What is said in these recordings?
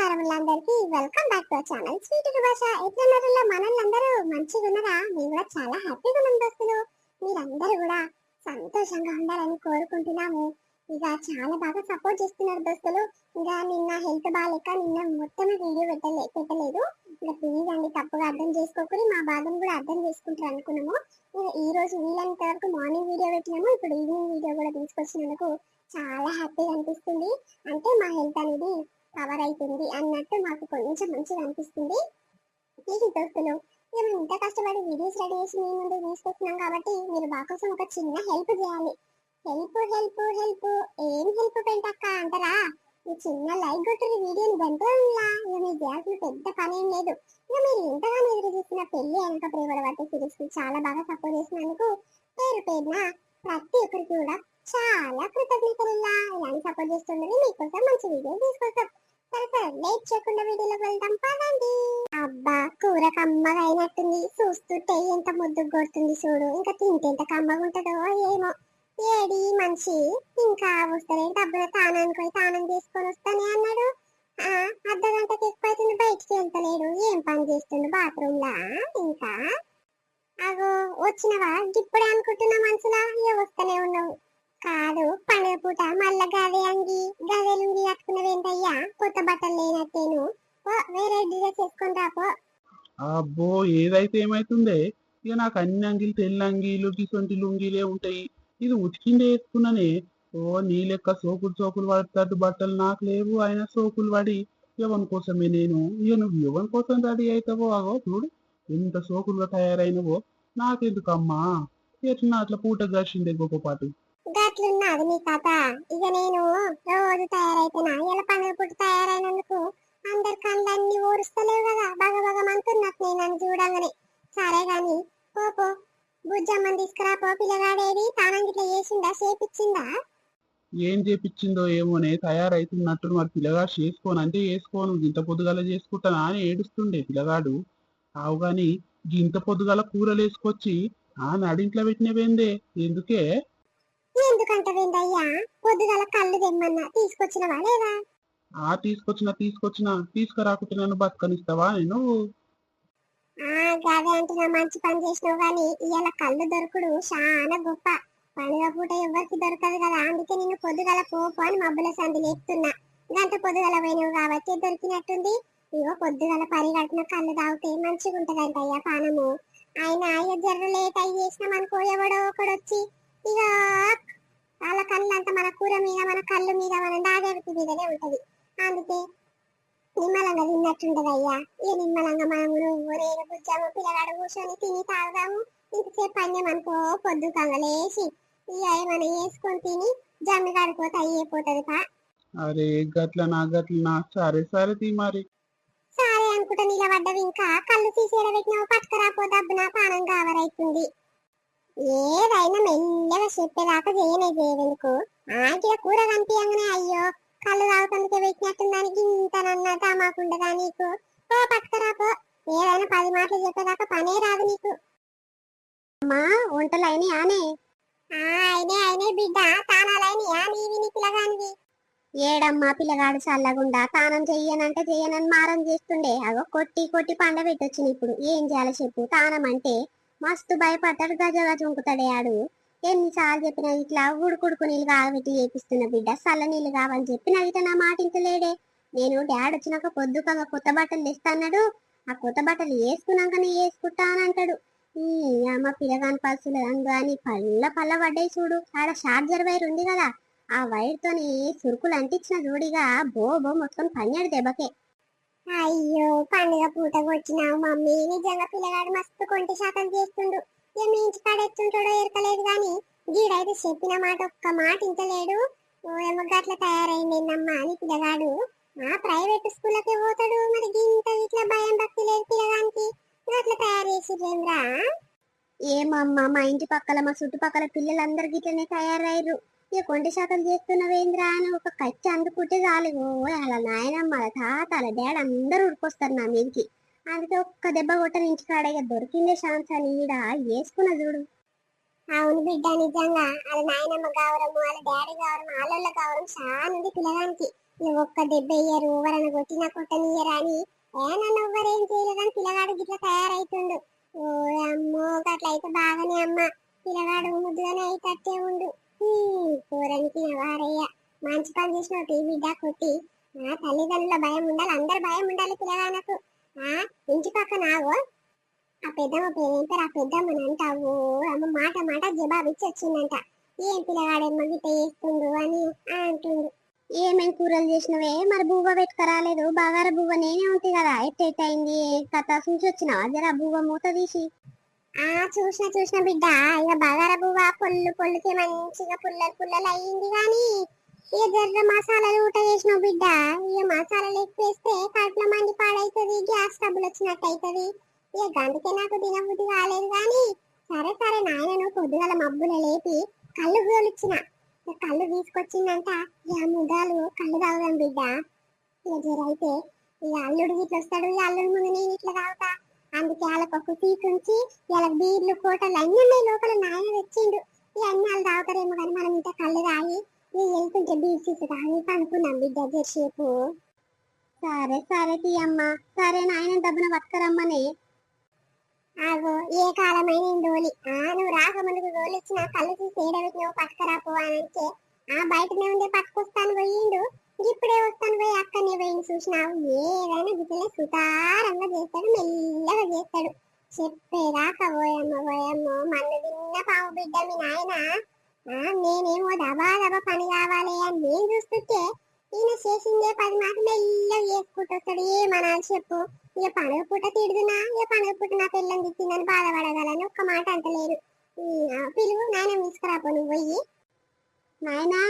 నమస్కారం అందరికి welcome back to channel. Sweet భాష ఎట్లున్నారో మనల్లందరూ మంచిగా ఉన్నారా మేము కూడా చాలా హ్యాపీగా ఉన్నాం దోస్తులు. మీరందరూ కూడా సంతోషంగా ఉండాలని కోరుకుంటున్నాము. ఇక చాలా బాగా సపోర్ట్ చేస్తున్నారు దోస్తులు. ఇంకా నిన్న హెల్త్ బాగాలేక నిన్న మొత్తం వీడియో పెట్టలే పెట్టలేదు. ఇంకా ప్లీజ్ అండి తప్పుగా అర్థం చేసుకోకూడదు మా బాధను కూడా అర్థం చేసుకుంటారు అనుకున్నాము. నేను ఈ రోజు వీలైనంత వరకు మార్నింగ్ వీడియో పెట్టినాము. ఇప్పుడు ఈవినింగ్ వీడియో కూడా తీసుకొచ్చినందుకు చాలా హ్యాపీగా అనిపిస్తుంది. అంటే మా హెల్త్ అనేది కవర్ అవుతుంది అన్నట్టు మాకు కొంచెం మంచిగా అనిపిస్తుంది. దోస్తులు మేము ఇంత కష్టపడి వీడియోస్ రెడీ చేసి మీ ముందు తీసుకొస్తున్నాం కాబట్టి మీరు మాకోసం ఒక చిన్న హెల్ప్ చేయాలి. హెల్ప్ హెల్ప్ హెల్ప్ ఏం హెల్ప్ పెంటక్క అంటారా? ఈ చిన్న లైక్ కొట్టిన వీడియోని గంటలా ఇక మీరు చేయాల్సిన పెద్ద పని ఏం లేదు. ఇక మీరు ఎంతగానో ఎదురు చూస్తున్న పెళ్ళి వెనక ప్రేమల వంటి సిరీస్ చాలా బాగా సపోర్ట్ చేసినందుకు పేరు పేరున ప్రతి ఒక్కరికి కూడా చాలా కృతజ్ఞతలు ఇలాంటి సపోర్ట్ చేస్తుందని మీకోసం మంచి వీడియో తీసుకొస్తాం. సరే సరే లేట్ చేయకుండా వీడియోలోకి వెళ్దాం. పదండి. అబ్బా కూర కమ్మగా అయినట్టుంది చూస్తుంటే ఎంత ముద్దు కొడుతుంది చూడు. ఇంకా తింటే ఎంత కమ్మగా ఉంటుందో ఏమో. ఏడి మనిషి. ఇంకా వస్తారే డబ్బులు తానానికి పోయి తానం తీసుకొని వస్తానే అన్నాడు. ఆ అర్ధ గంటకి ఎక్కువ అవుతుంది బయటికి వెళ్తలేడు. ఏం పని చేస్తుండు బాత్రూమ్ లా ఇంకా? అగో వచ్చినవా? ఇప్పుడే అనుకుంటున్నా మనసులా ఏ వస్తూనే ఉన్నావు. కాదు పండుగ పూట మళ్ళా గదే అంగి గదే లుంగి కట్టుకున్నవేంటయ్యా కొత్త బట్టలు లేనట్టేను. వేరే డిజైన్ చేసుకొని రాపో అబ్బో ఏదైతే ఏమైతుందే? ఇక నాకు అన్ని అంగీలు తెల్ల అంగీలు గిసొంటి లుంగీలే ఉంటాయి. ఇది ఉతికిందే వేసుకున్నానే. ఓ నీ లెక్క సోకులు సోకులు పడతాడు బట్టలు నాకు లేవు. ఆయన సోకులు పడి ఎవరి కోసమే నేను. ఇక నువ్వు ఎవరి కోసం రెడీ అవుతావో అగో చూడు. ఎంత సోకులుగా తయారైనవో. నాకెందుకమ్మా? ఎట్లా అట్లా పూట గడిచిందే గొప్ప పాటు? గట్లున్నది నీ కథ ఇక నేను రోజు తయారైతున్నా ఇలా పండుగ పుట్టి తయారైనందుకు అందరి కళ్ళన్నీ ఊరుస్తలేవు కదా. బగ బగ నేను నన్ను చూడంగానే. సరే గాని పోపో బుజ్జమ్మని తీసుకురా పో. పిల్లగాడేది తానం చేసిందా చేపిచ్చిందా? ఏం చేపించిందో ఏమోనే తయారైతున్నట్టు మరి పిల్లగాడు చేసుకోను అంటే చేసుకోను. ఇంత పొద్దుగల చేసుకుంటానా అని ఏడుస్తుండే పిల్లగాడు. కావు గాని ఇంత పొద్దుగల కూరలు వేసుకొచ్చి ఆ నడింట్లో పెట్టినవేందే ఎందుకే? ఎందుకంటే వెందయ్యా పొద్దుగల కళ్ళు తెమ్మన్నా తీసుకొచ్చినవా లేదా? ఆ తీసుకొచ్చిన తీసుకొచ్చిన. తీసుకురాకుంటే నన్ను బతకనిస్తావా నేను? గదే అంటున్నా మంచి పని చేసినావు గాని ఇవాళ కళ్ళు దొరకడు చాలా గొప్ప. పండుగ పూట ఎవరికి దొరకదు కదా అందుకే నేను పొద్దుగల పోపు అని మబ్బుల సంది లేపుతున్నా. గంట పొద్దుగల పోయినావు కాబట్టి దొరికినట్టుంది. ఇగో పొద్దుగల పరిగడుపున కళ్ళు తాగితే మంచిగా ఉంటదంట అయ్యా పానము. ఆయన అయ్యో జర్ర లేట్ అయ్యి చేసినాం అనుకో ఎవడో ఒకడొచ్చి ఇక వాళ్ళ కళ్ళు అంతా మన కూర మీద మన కళ్ళు మీద మన దాగేటి మీదనే ఉంటది. అందుకే నిమ్మలంగా తిన్నట్టుంటదయ్యా. ఈ నిమ్మలంగా మనము నువ్వు నేను బుజ్జాము పిల్లగాడు కూర్చొని తిని తాగుదాము. ఇంతసేపు పన్యం అనుకో పొద్దు కంగలేసి ఇక ఏమైనా వేసుకొని తిని జమ్మి కాడిపోతే అయ్యిపోతుంది కా అరే గట్ల నా గట్ల నా సరే సరే తీ మరి. సరే అనుకుంటా నిలబడ్డవి ఇంకా. కళ్ళు తీసేడ పెట్టినావు పట్టుకురాపో దబ్బున పానం కావరైతుంది ఏదైనా మెల్లగా చెప్పేదాకా చేయనే చేయలేదు ఆకిల కూర కనిపించగానే అయ్యో కళ్ళు తాగుతందుకే పెట్టినట్టుంది దానికి ఇంతనన్నా మాకుండదా నీకు? పో ఏదైనా పది మాటలు చెప్పేదాకా పనే రాదు నీకు. అమ్మా వంటలు అయినాయానే అయినే అయినే బిడ్డ. తానాలైనయా నీవి నీ పిల్లగానివి? ఏడమ్మా పిల్లగాడు చల్లగుండా. తానం చెయ్యనంటే చెయ్యనని మారం చేస్తుండే. అగో కొట్టి కొట్టి పండ పెట్టొచ్చిన ఇప్పుడు. ఏం చేయాలో చెప్పు. తానం అంటే మస్తు భయపడ్డాడు గజ గజ ఉంకుతాడే ఆడు ఎన్నిసార్లు చెప్పినా ఇట్లా ఉడుకుడుకు నీళ్ళు కాగబెట్టి చేపిస్తున్న బిడ్డ చల్ల నీళ్ళు కావని చెప్పిన ఇట నా మాట ఇంటలేడే. నేను డాడ్ వచ్చినాక పొద్దుకగా కొత్త బట్టలు తెస్తాన్నాడు ఆ కొత్త బట్టలు వేసుకున్నాకనే వేసుకుంటా అని అంటాడు. ఈ అమ్మ పిల్లగాని పల్సులు అని పళ్ళ పళ్ళ పడ్డాయి చూడు. ఆడ షార్జర్ వైర్ ఉంది కదా ఆ వైర్తోని సురుకులు అంటించిన జోడిగా బో బో మొత్తం పన్నెడు దెబ్బకే. అయ్యో పండుగ పూట వచ్చినావు మమ్మీ. నిజంగా పిల్లగాడు మస్తు కొంటి శాతం చేస్తుండు. ఇక మీ ఇంటి కాడ ఎరకలేదు గాని గీడైతే చెప్పిన మాట ఒక్క మాట ఇంతలేడు ఓ ఏమో గట్ల తయారైందేనమ్మా అని పిల్లగాడు. ఆ ప్రైవేట్ స్కూల్కే పోతాడు. మరి ఇంత ఇట్లా భయం భక్తి లేదు పిల్లగానికి గట్ల తయారు చేసిర్రేమ్రా ఏమమ్మా మా ఇంటి పక్కల మా చుట్టుపక్కల పిల్లలందరూ గిట్లనే తయారయ్యారు ఇక కొంటి శాతం చేస్తున్నవేంద్రా అని ఒక కచ్చి అందుకుంటే చాలు. ఓ అలా నాయనమ్మ అలా తాత అలా డాడ్ అందరూ ఉడికొస్తారు నా మీదకి. అందుకే ఒక్క దెబ్బ కొట్టని ఇంటికాడ ఇక దొరికిందే ఛాన్స్ అని ఈడ వేసుకున్న చూడు. అవును బిడ్డ నిజంగా. అది నాయనమ్మ గౌరవం వాళ్ళ డాడీ గౌరవం వాళ్ళ గౌరవం చాలా ఉంది పిల్లగానికి. ఇక ఒక్క దెబ్బ ఇయ్యరు ఎవరన్నా కొట్టినా కొట్టనియ్యరు అని. ఏ నన్ను ఎవ్వరేం చేయలేదని పిల్లగాడు గిట్లా తయారైతుండు. ఓ అమ్మో అట్లయితే బాగానే అమ్మ. పిల్లగాడు ముద్దుగానే అయితట్టే ఉండు. కూరనికి వారయ్య మంచి పని చేసిన టీవీ డా కొట్టి ఆ తల్లిదండ్రుల భయం ఉండాలి అందరు భయం ఉండాలి పిల్లగానకు ఆ ఇంటి పక్కన ఆగో. ఆ పెద్దమ్మ పేరేంటారు ఆ పెద్దమ్మని అంటావు. అమ్మ మాట మాట జవాబిచ్చి వచ్చిందంట. ఏం పిల్లగాడేమో గిట్ట చేస్తుండు అని అంటుండు. ఏమేం కూరలు చేసినవే? మరి బువ్వ పెట్టుకరాలేదు. బాగార బువ్వ నేనే ఉంది కదా ఎట్టెట్ అయింది? కథ? చూసి వచ్చినావా? జరా బువ్వ మూత తీసి. ఆ చూసిన చూసిన బిడ్డ ఇక బగార బువ్వ పొల్లు పొల్లుకి మంచిగా పుల్లలు పుల్లలు అయ్యింది కానీ ఇక జర్ర మసాలాలు ఊట చేసిన బిడ్డ. ఇక మసాలాలు ఎక్కువేస్తే వేస్తే మండి పాడైతుంది గ్యాస్ ట్రబుల్ వచ్చినట్టు అవుతుంది ఇక అందుకే నాకు తినబుద్ధి కాలేదు కానీ సరే సరే నాయనను పొద్దుగల మబ్బుల లేపి కళ్ళు గోలిచ్చిన. కళ్ళు తీసుకొచ్చిందంట ఇక ముదాలు కళ్ళు తాగుదాం బిడ్డ. ఇక జరైతే ఇక అల్లుడు ఇట్లా వస్తాడు ఇక అల్లుడు ముందు నేను ఇట్లా తాగుతా అందుకే వాళ్ళకి ఒక సీట్ ఉంచి వాళ్ళకి బీర్లు కోటలు అన్నీ ఉన్నాయి. లోపల నాయన తెచ్చిండు. ఇవన్నీ వాళ్ళు తాగుతారేమో కానీ మనం ఇంత కళ్ళు తాగి ఇక వెళ్తుంటే బీర్ సీట్ తాగి పనుకున్నాం బిడ్డ జర్సేపు సరే సరే తీయమ్మ. సరే నాయన డబ్బున పట్టుకరమ్మని. ఆగో ఏ కాలమైన డోలి ఆ నువ్వు రాకముందుకు డోలు ఇచ్చిన కళ్ళు తీసి ఏడవికి నువ్వు పట్టుకరాపో అని అంటే ఆ బయటనే ఉండే పట్టుకొస్తాను పోయిండు. ఇప్పుడే వస్తాను పోయి అక్కనే పోయింది చూసినావు. ఏదైనా గిట్లే సుతారంగా చేస్తాడు మెల్లగా చేస్తాడు. చెప్పేదాకా పోయమ్మ పోయమ్మ మన్ను తిన్న పావు బిడ్డ మీ నాయన. నేనేమో దబా దబా పని కావాలి అని నేను చూస్తుంటే ఈయన చేసిందే పది మాటలు మెల్లగా చేసుకుంటూ వస్తాడు. ఏమనాలి చెప్పు. ఇక పండుగ పూట తిడుదునా? ఇక పండుగ పూట నా పిల్లని తిట్టిందని బాధపడగలని. ఒక్క మాట అంటలేరు. పిలువు నాయన తీసుకురాపో నువ్వు పోయి. నాయనా.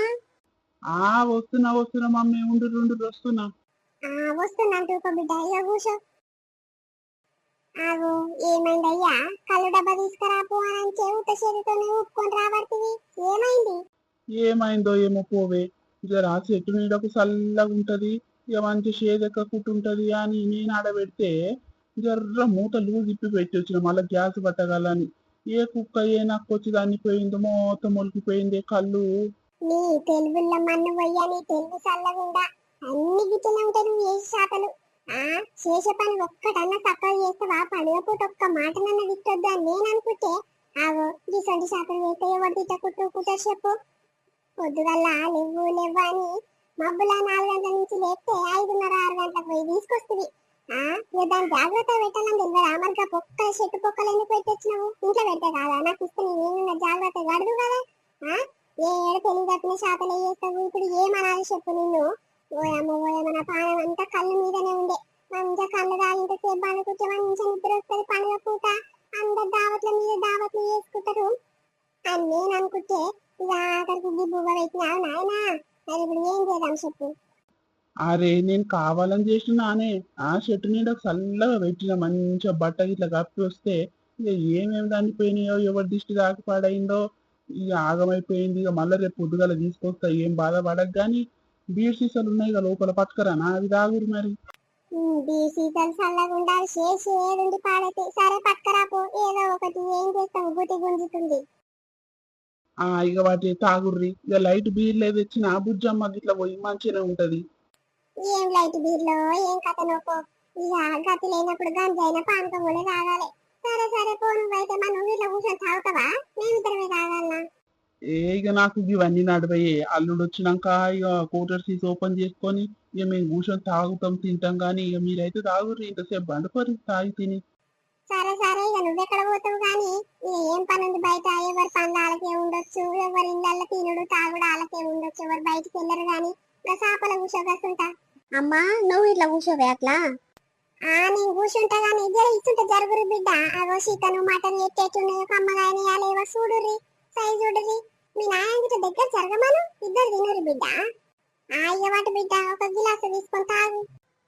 ఆ వస్తున్నా వస్తున్నా మమ్మీ ఉండు రెండు వస్తున్నా. ఆ వస్తుందంటూ ఒక బిడ్డ ఇక కూర్చో. ఆగు ఏమైందయ్యా? కళ్ళు డబ్బా తీసుకురాపు అని అంటే ఉత్త చేతితోనే ఊపుకొని రాబడుతుంది ఏమైంది? ఏమైందో ఏమో పోవే. జర ఆ చెట్టు నీడకు చల్లగా ఉంటది ఇక మంచి షేదెక్కకుంటుంటది అని నేను ఆడబెడితే జర్ర మూత లూజ్ ఇప్పి పెట్టి వచ్చిన మళ్ళీ గ్యాస్ పట్టగలని. ఏ కుక్క ఏ నక్కొచ్చి దాన్ని పోయిందో మొత్తం మొలికిపోయింది కళ్ళు నీ తెలుగుల మన్ను వయ్యా నీ తెలుగు చల్లగుండా అన్ని గిట్లనే ఉంటాయి నువ్వు చేసే శాతలు ఆ శేష పని ఒక్కటన్నా తక్కువ చేస్తావా పండుగ పూట ఒక్క మాట నన్ను తిట్టొద్దు నేను అనుకుంటే ఆగో గిసొంటి శాతలు వేస్తే ఎవరు తిట్టకుట్టు కుట్టారు చెప్పు. పొద్దుగల లేవు లేవని మబ్బుల నాలుగు గంటల నుంచి లేస్తే ఐదున్నర ఆరు గంటలకు పోయి తీసుకొస్తుంది. ఆ దాన్ని దాని జాగ్రత్త పెట్టాలని తెలియదా మరి పొక్క చెట్టు పొక్కలు ఎందుకు పెట్టొచ్చినావు? ఇంట్లో పెడితే కాదా? నాకు ఇస్తే నేను జాగ్రత్త గడదు కదా. ఆ ఏడ తెలివి తప్పిన శాతలు వేస్తావు ఇప్పుడు ఏమనాలి చెప్పు నిన్ను? ఓయమ్మ ఓయమ్మ నా పానం అంతా కళ్ళు మీదనే ఉండే. మంచిగా కళ్ళు తాగింత సేపు అనుకుంటే మంచిగా నిద్ర వస్తుంది పండుగ పూట. అందరు దావత్ల మీద దావత్లు వేసుకుంటారు అని నేను అనుకుంటే ఇక ఆఖరికి ఈ బువ్వ పెట్టినావు నాయనా. మరి ఇప్పుడు ఏం చేద్దాం చెప్పు? అరే నేను కావాలని చేసినానే ఆ చెట్టు నీడ చల్లగా పెట్టిన మంచిగా బట్ట ఇట్లా కప్పి వస్తే ఇక ఏమేమి దానిపోయినాయో ఎవరి దిష్టి దాకా పాడైందో ఇక ఆగమైపోయింది. ఇక మళ్ళీ రేపు పొద్దుగాల తీసుకొస్తా ఏం బాధపడక కానీ బీర్ సీసాలు ఉన్నాయి కదా లోపల పట్టుకరానా అవి తాగురు మరి. బీసీతలు చల్లగుండా చేసి ఏదుండి పాడైతే సరే పక్కరాపో ఏదో ఒకటి ఏం చేస్తాం? గుటి గుంజుతుంది. ఆ ఇక వాటి తాగుర్రి ఇక లైట్ బీర్లు ఏది తెచ్చిన ఆ బుజ్జమ్మ ఇట్లా పోయి మంచిగానే ఉంటది. ఏం లైట్ బీర్లో? ఏం కథ నోకో ఇక గతి లేనప్పుడు గంజైన పానకం కూడా తాగాలి. సరే సరే పో నువ్వైతే మా నువ్వు ఇట్లా కూర్చొని తాగుతావా? మేమిద్దరమే తాగాలనా? ఏ ఇక నాకు ఇవన్నీ నడిపోయే అల్లుడు వచ్చినాక ఇక కోటర్ సీస్ ఓపెన్ చేసుకొని ఇక మేము కూర్చొని తాగుతాం తింటాం కానీ ఇక మీరైతే తాగుర్రి. ఇంతసేపు బండుకోరి తాగి తిని. సరే సరే ఇక నువ్వెక్కడ పోతావు కానీ? ఏం పని ఉంది బయట? ఎవరి పనులు వాళ్ళకే ఉండొచ్చు. ఎవరి ఇళ్ళల్లో తినుడు తాగుడు వాళ్ళకే ఉండొచ్చు. ఎవరు బయటికి వెళ్ళరు కానీ ఇంకా చేపల కూర్చోగస్తుంటా. అమ్మా నువ్వు ఇట్లా కూర్చోవే అట్లా? ఆ నేను కూర్చుంటా కానీ జర జరుగురు బిడ్డ. అగో చికెన్ మటన్ ఎట్టేట్టున్నాయో కమ్మగాయని అలేవో చూడుర్రి సైజు చూడుర్రి. మీ నాయనకి దగ్గర జరగమను? ఇద్దరు తినురు బిడ్డ. ఆ బిడ్డ ఒక గిలాసు తీసుకొని తాగు.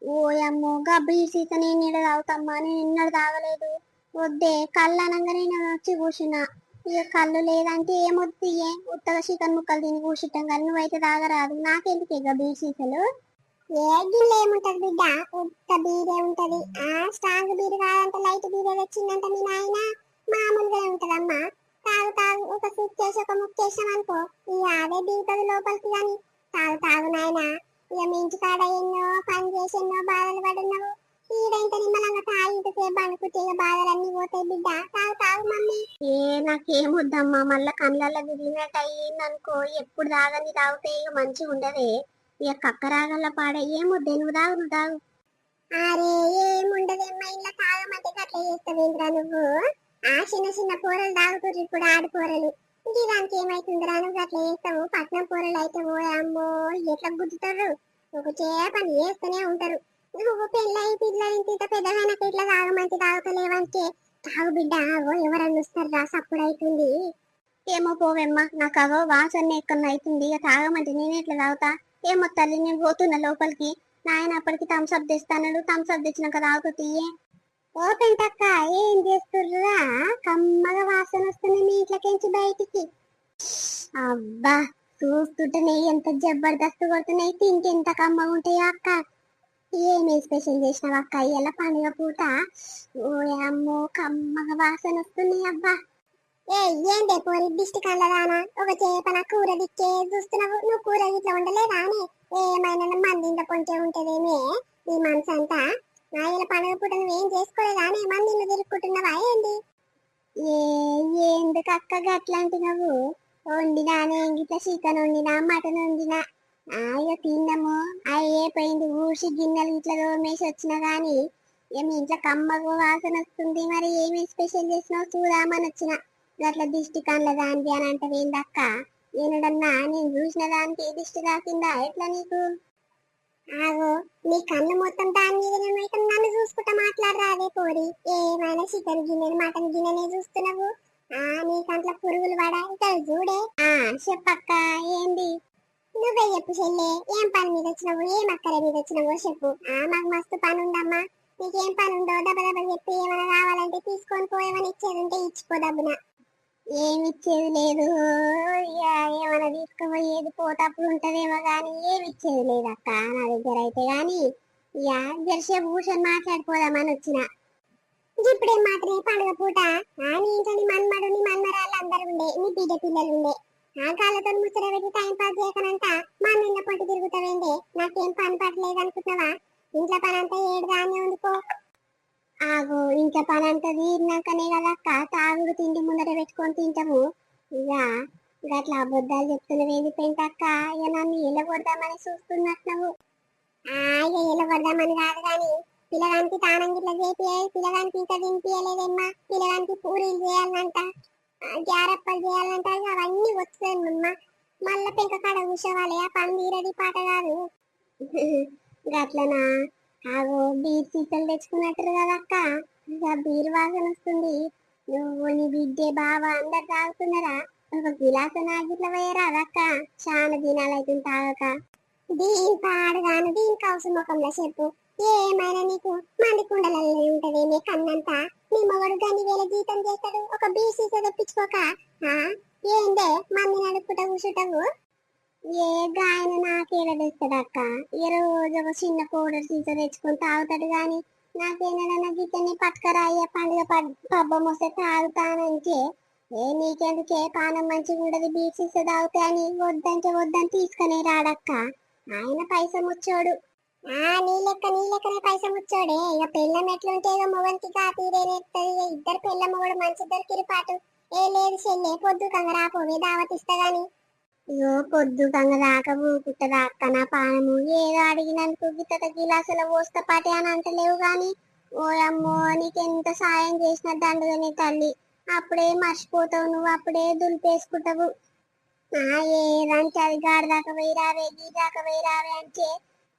ఓయమ్మో గబ్బి సీత నేను ఇడ తాగుతమ్మా నేను నిన్నడు తాగలేదు. వద్దే కళ్ళు అనగానే నేను వచ్చి కూర్చున్నా. ఇక కళ్ళు లేదంటే ఏమొద్దు ఏ ఉత్తగా చికెన్ ముక్కలు తిని కూర్చుంటాం కానీ నువ్వైతే తాగరాదు. నాకెందుకు ఇక బీర్ సీతలు? ఏ ఏముంటది బిడ్డ ఉత్త బీరే ఉంటది. ఆ స్ట్రాంగ్ బీర్ కాదంటే లైట్ బీరే తెచ్చిందంట మీ నాయన. మామూలుగా ఉంటదమ్మా. తాగు తాగు ఒక సూప్ చేసి ఒక ముక్కేసాం అనుకో ఇక ఆవే దిగుతుంది లోపలికి గాని. తాగు తాగు నాయన. ఇక మీ ఇంటికాడ ఎన్నో పని చేసి ఎన్నో బాధలు పడున్నావు. ఈడంత నిమ్మలంగా తాగి ఇంతసేపు అనుకుంటే ఇక బాధలన్నీ పోతాయి బిడ్డ. తాగు తాగు మమ్మీ. ఏ నాకేమొద్దమ్మా మళ్ళా కళ్ళల్లో విరిగినట్టు అయ్యింది అనుకో ఎప్పుడు తాగని తాగితే ఇక మంచిగా ఉండదే ఇక కక్క రాగల పాడ ఏమొద్దే నువ్వు తాగు నువ్వు తాగు అరే ఏముండదేమ్మా ఇలా తాగమంటే అట్లా చేస్తావేంద్రా నువ్వు? ఆ చిన్న చిన్న కూరలు తాగుతుర్రు ఇప్పుడు ఆడి కూరలు. ఇంక దానికి ఏమైతుందిరా నువ్వు అట్లా చేస్తావు? పట్నం కూరలు అయితే ఓ అమ్మో ఎట్లా గుద్దుతారు? ఒక చేపని చేస్తూనే ఉంటారు. నువ్వు పెళ్ళై పిల్లలు ఇంత పెద్దగానక ఇట్లా తాగమంటే తాగుతలేవంటే. తాగు బిడ్డ ఆగో ఎవరన్నా వస్తారు రా సప్పుడు అవుతుంది ఏమో పోవెమ్మా నాకు అవో వాసన ఎక్కడ అవుతుంది ఇక తాగమంటే నేను ఎట్లా తాగుతా? ఏమో తల్లి నేను పోతున్నా లోపలికి. నాయన అప్పటికి థమ్స్అప్ తెస్తాడు థమ్స్అప్ తెచ్చినాక తాగుతూ తీయే. ఓ పెంటక్క ఏం చేస్తుర్రా? కమ్మగా వాసన వస్తుంది మీ ఇంట్లోకించి బయటికి. అబ్బా చూస్తుంటేనే ఎంత జబర్దస్త్ కొడుతున్నాయి. తింటెంత కమ్మగా ఉంటాయో అక్క. ఏమి స్పెషల్ చేసినావు అక్క? ఎలా పండుగ పూట. ఓ అమ్మో కమ్మగా వాసన వస్తున్నాయి అబ్బా. ఏ ఏందే పోరి దిష్టి కళ్ళదానా? ఒక చేపన కూర దిక్కే చూస్తున్నావు. నువ్వు కూర ఇట్లా ఉండలేదా అని? ఏమైనా మంది ఇంట్లో పొంటే ఉంటదేమే? నీ మనసు అంతా నా ఇలా పండుగ పూట నువ్వేం చేసుకోలేదా అని మంది ఇల్లు తిరుక్కుంటున్నావా ఏంది? ఏ ఎందుకు అక్క అట్లాంటి నువ్వు వండినా నేను గిట్ల చికెన్ వండినా మటన్ వండినా. ఆ, ఇక తిన్నాము. అయ్యే పోయింది ఊసి గిన్నెలు ఇట్లా దోమేసి వచ్చినా కానీ ఇక మీ ఇంట్లో కమ్మకు వాసన వస్తుంది. మరి ఏమి స్పెషల్ చేసినావు? చూదామని వచ్చిన. గట్ల దిష్టి కండ్ల దానికి అని అంటే ఏందక్క? ఏనడన్నా నేను చూసిన దానికి దిష్టి రాసిందా ఎట్లా నీకు? ఆగో నీ కన్ను మొత్తం దాని మీదనే అయితే నన్ను చూసుకుంటా మాట్లాడరా అదే పోరి ఏమైనా చికెన్ గిన్నె మటన్ గిన్నెనే చూస్తున్నావు? ఆ నీ కంట్లో పురుగులు పడా ఇక్కడ చూడే. ఆ చెప్పక్క ఏంది? నువ్వే చెప్పు చెల్లే ఏం పని మీద వచ్చినావు? ఏం అక్కర మీద వచ్చినావో చెప్పు. ఆ మాకు మస్తు పని ఉందమ్మా నీకేం పని ఉందో దెబ్బ దెబ్బ చెప్పి ఏమైనా కావాలంటే తీసుకొని పోయేమని ఇచ్చేది ఉంటే ఇచ్చిపోదబ్బున ఏమి ఇచ్చేది లేదు ఏమైనా తీసుకుపోయేది పోతప్పుడు ఉంటదేమో కానీ ఏమి ఇచ్చేది లేదు అక్క నా దగ్గర అయితే కానీ ఇక జర్షే భూషణ్ మాట్లాడిపోదామని వచ్చిన. ఇప్పుడేం మాత్రమే పండుగ పూట? ఆ నీ ఇంట్లో నీ మన్మడు నీ మన్మరాళ్ళు అందరు ఉండే నీ బిడ్డ పిల్లలు ఉండే. ఆ కాళ్ళతో ముచ్చట పెట్టి టైం పాస్ చేయకనంట మా నిన్న పొట్టి తిరుగుతావేంటి నాకేం పని పట్టలేదు అనుకుంటున్నావా ఇంట్లో పని అంతా ఏడు దాన్నే ఉంది పో ఆగు ఇంకా పని అంతా తీరినాకనే కదా అక్క తాగుడు తిండి ముందర పెట్టుకొని తింటాము. ఇక గట్లా అబద్ధాలు చెప్తున్నవేది పెంటక్క ఇక నన్ను ఎలగొడదామని కొడదామని ఇక ఇలా కొడదామని కాదు కానీ పిల్లగానికి తానం గిట్లా చేపియాలి పిల్లగానికి ఇంకా తినిపియలేదమ్మా పిల్లగానికి పూరీలు చేయాలంట గ్యారప్పలు చేయాలంట ఇక అవన్నీ వస్తుందమ్మా మళ్ళా పెంక కాడ కూర్చోవాలి ఆ పని తీరది పాట కాదు. గట్లనా? ఆగో బీర్ సీసాలు తెచ్చుకున్నట్టు కదా అక్క ఇక బీర్ వాసన వస్తుంది. నువ్వు నీ బిడ్డే బావ అందరు తాగుతున్నారా? ఒక గిలాసు నాగిట్ల పోయారా అదక్క. చాలా దినాలు అవుతుంది తాగక. దీని పాడగాను దీని అవసరం ముఖంలో చెప్పు. ఏమైనా నీకు మంది కుండలలోనే ఉంటది నీ కన్నంతా? నీ మొగడు గని వేల జీతం చేస్తాడు. ఒక బీర్ సీసా తెప్పించుకోక. ఆ? ఏందే? మంది నడుపుట కూర్చుంటావు ఏ గాయన నాకేలా తెస్తాడు అక్క ఈ రోజు ఒక చిన్న పౌడర్ సీసా తెచ్చుకొని తాగుతాడు గాని నాకేనా గిట్టని పట్టుకరా పండుగ పబ్బం వస్తే తాగుతానంటే ఏ నీకెందుకే పానం మంచిగా ఉండదు బీచ్ తాగుతా అని వద్దంటే వద్దని తీసుకునే రాడక్క. ఆయన పైస ముచ్చోడు ఆ నీ లెక్క నీ లెక్కనే పైస ముచ్చోడే ఇక పెళ్ళం ఎట్లుంటే ఇక మొగనికి ఇక ఇద్దరు పెళ్ళ మొగడు మంచి దొరికిరు పాటు ఏ లేదు చెల్లే పొద్దు కంగరా పోవే దావతిస్తా గాని. అయ్యో పొద్దు గంగ దాకా ఊపుట్టదా అక్క నా పానము ఏదో అడిగినందుకు గిత్తత గిలాసుల పోస్త పాటే అని అంటలేవు గాని ఓ అమ్మో నీకెంత సాయం చేసిన దండగనే తల్లి అప్పుడే మర్చిపోతావు నువ్వు అప్పుడే దులిపేసుకుంటావు. ఆ ఏదంటే అది గాడి దాకా పోయి రావే గీ దాకా పోయి రావే అంటే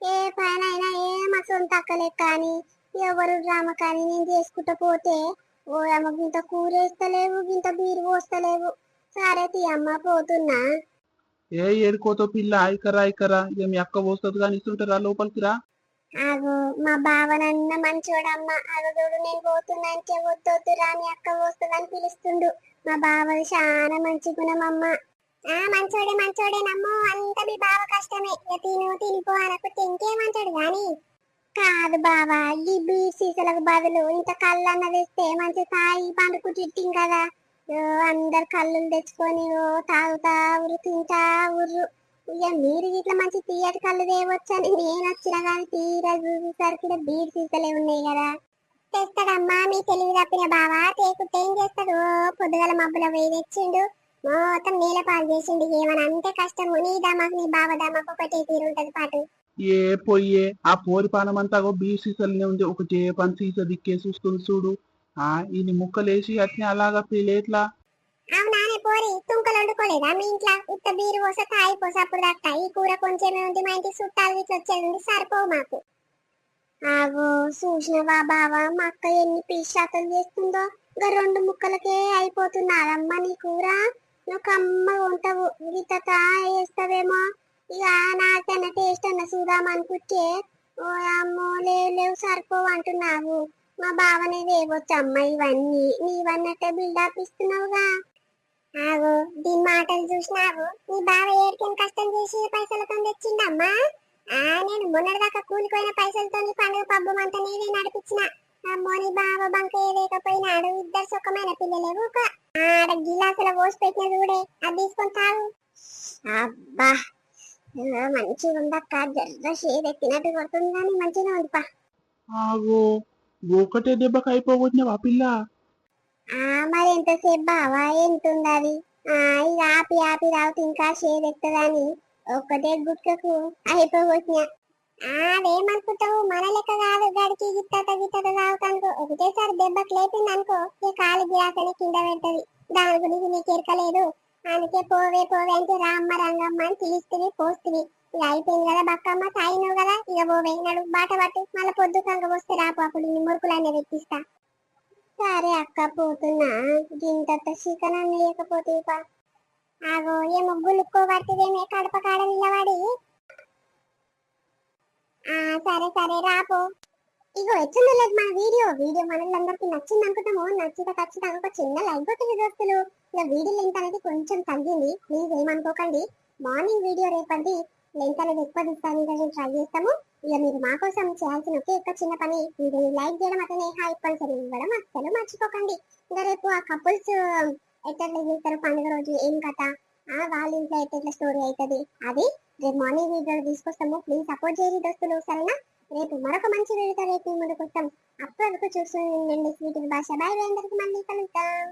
ఏ పైన అయినా ఏ మా సొంత అక్కలే కానీ ఎవరు డ్రామ కానీ నేను చేసుకుంటా పోతే ఓ అమ్మ గింత కూరేస్తలేవు గింత బీరు పోస్తలేవు. సరే తీ అమ్మ పోతున్నా. ఏ ఏడుకోతో పిల్ల? ఐకరా ఐకరా. ఇక మీ అక్క పోస్తుంది కానీ ఇస్తుంటారా లోపలికి రా. ఆగో మా బావనన్న మంచోడమ్మ. అగదోడు నేను పోతున్నా అంటే వద్దొద్దు రా. మీ అక్క వస్తుందని పిలుస్తుండు. మా బావ చాలా మంచి గుణమమ్మ. ఆ మంచోడే మంచోడే నమ్ము. అంత మీ బావ కష్టమే. ఇక తిను తినిపో అనకపోతే మంచోడు కానీ కాదు బావా ఈ బీర్ సీసలకు బదులు ఇంత కళ్ళన్న వేస్తే మంచి తాగి పండుకు తిట్టిం కదా. అందరు కళ్ళు తెచ్చుకొని తాగుతా ఊరు తింటా ఊరు ఇక మీరు ఇట్లా మంచి తీయటి కళ్ళు తేవచ్చని నేను వచ్చినా కానీ తీరా చూసేసరికి కూడా బీర్ సీసలే ఉన్నాయి కదా. తెస్తాడమ్మా మీ తెలివి తప్పిన బావా తేకుంటే ఏం చేస్తాడు? పొద్దుగల మబ్బుల వేయి తెచ్చిండు. మొత్తం నేల పాలు చేసిండు. ఏమని అంతే కష్టము? నీ దమాకు నీ బావ దమాకు ఒకటే తీరుంటది పాటు. ఏ పొయ్యే? ఆ పోరి పానమంతా బీర్ సీసలనే ఉంది. ఒకటే పని సీస దిక్కే చూస్తుంది చూడు. ఆ ఈయన ముక్కలేసి అట్నే అలాగా ప్లేట్లా అవునానే పోరి తుంకలు వండుకోలేదా? మీ ఇంట్లో ఇంత బీరు పోస తాయి పోస అప్పుడు దక్క ఈ కూర కొంచెమే ఉంది మా ఇంటి చుట్టాలు ఇట్లా వచ్చేది ఉంది సరిపోవు మాకు. ఆగో చూసినవా బావా మా అక్క ఎన్ని పీషాతలు చేస్తుందో. ఇంకా రెండు ముక్కలకే అయిపోతున్నారమ్మ నీ కూర. నువ్వు కమ్మ ఉంటావు గీతత వేస్తావేమో ఇక నాకన్నా టేస్ట్ అన్న చూద్దామనుకుంటే ఓ అమ్మో లేవు లేవు సరిపోవు అంటున్నావు. మా బావనే వేయవచ్చు అమ్మ ఇవన్నీ. నీవన్నట్టే బిల్డప్ ఇస్తున్నావుగా. ఆగు దీని మాటలు చూసినావు. నీ బావ ఏడికేం కష్టం చేసి పైసలతో తెచ్చిండమ్మా ఆ నేను మొన్నటిదాకా కూలిపోయిన పైసలతో నీ పండుగ పబ్బం అంతా నేనే నడిపించిన. అమ్మో నీ బావ బంక ఏదేకపోయినాడు ఇద్దరు సుఖమైన పిల్లలే ఊక. ఆడ గిలాసుల పోసి పెట్టిన చూడే అది తీసుకొని తాగు. అబ్బా మంచిగా ఉందక్క జర్ర షేర్ కొడుతుంది కానీ మంచిగా ఉంది ఆగు. ఒకటే దెబ్బకి అయిపోగొట్టినావా పిల్ల. మరి ఎంతసేపు బావా? ఎంతుంది అది ఇక ఆపి ఆపి రావుతూ ఇంకా షేర్ ఎత్తదని ఒక్కటే గుట్కకు అయిపోగొట్టిన. అదేమనుకుంటావు? మన లెక్క కాదు గడికి గిత్తత గిత్తత తాగుతానుకో. ఒకటేసారి దెబ్బకి లేపింది అనుకో ఈ కాలు గిరాకనే కింద పెడతది. దాని గురించి నీకు ఎరకలేదు. అందుకే పోవే పోవే అంటే రామ్మ రంగమ్మ అని పిలుస్తుంది పోస్తుంది ఇక అయిపోయింది కదా బక్కమ్మ తాగినావు కదా? ఇక పోవే నడు బాట పట్టు మళ్ళీ పొద్దు కంగ వస్తే రాపు అప్పుడు నీ మురుకులన్నీ పెట్టిస్తా సరే అక్క పోతున్నా. గింత చికెన్ అన్న లేకపోతే పా. ఆగో ఏమో గులుక్కోబట్టిదేమే కడప కాడ నిలబడి. ఆ సరే సరే రాపో. ఇగో వచ్చిందో లేదు మన వీడియో. వీడియో మనలందరికీ నచ్చింది అనుకుంటాము నచ్చితే ఖచ్చితంగా ఒక చిన్న లైక్ కొట్టండి దోస్తులు. ఇక వీడియో లెంత్ అనేది కొంచెం తగ్గింది. ప్లీజ్ ఏమనుకోకండి. మార్నింగ్ వీడియో రేపటి లెంత్ అనేది ఎక్కువ తీసుకోవడానికి కొంచెం ట్రై చేస్తాము. ఇక మీరు మా కోసం చేయాల్సిన ఒకే ఒక్క చిన్న పని వీడియోని లైక్ చేయడం అతనే హైప్ పల్సరి ఇవ్వడం అస్సలు మర్చిపోకండి. ఇంకా రేపు ఆ కపుల్స్ ఎట్లా చేస్తారు? పండుగ రోజు ఏం కథ? ఆ వాళ్ళ ఇంట్లో అయితే ఎట్లా స్టోరీ అవుతుంది అది రేపు మార్నింగ్ వీడియో తీసుకొస్తాము. ప్లీజ్ సపోర్ట్ చేయండి దోస్తులు సరేనా? రేపు మరొక మంచి వీడియోతో రేపు ముందుకు వస్తాం. అప్పటి వరకు చూస్తూ ఉండండి. స్వీట్ భాష. బాయ్ అందరికి మళ్ళీ కలుద్దాం.